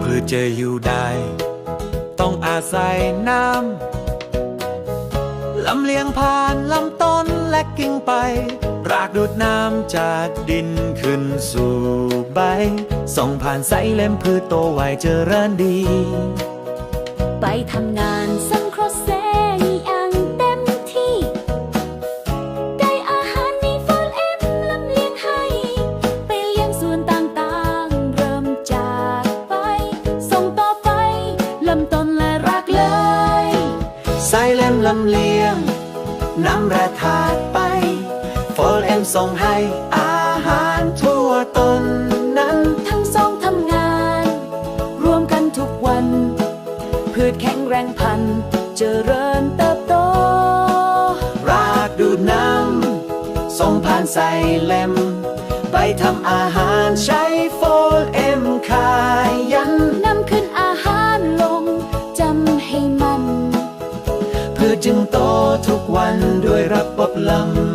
เพื่อจะอยู่ได้ ต้องอาศัยน้ำลำเลียงผ่านลำต้นและกิ่งไปากดูดน้ำจากดินขึ้นสู่ใบ ส่งผ่านสายเล็มพืชโตไวเจริญดี ไปทำงานสังเคราะห์แสงอย่างเต็มที่ ได้อาหารมีฟอลเอ็มลำเลียงให้ ไปเลี้ยงส่วนต่างๆ เริ่มจากไป ส่งต่อไปลำต้นและรากเลยสายเล็มลำเลียง น้ำแร่ธาตุไป โฟลเอ็มส่งให้อาหารทั่วต้นนั้น ทั้งสองทำงาน รวมกันทุกวัน พืชแข็งแรงพันธุ์เจริญเติบโต รากดูดน้ำส่งผ่านใส่เล็มไปทำอาหารใช้โฟลเอ็มขายยันนำขึ้นอาหารลงจำให้มัน พืชจึงโตทุกวันด้วยระบบลำ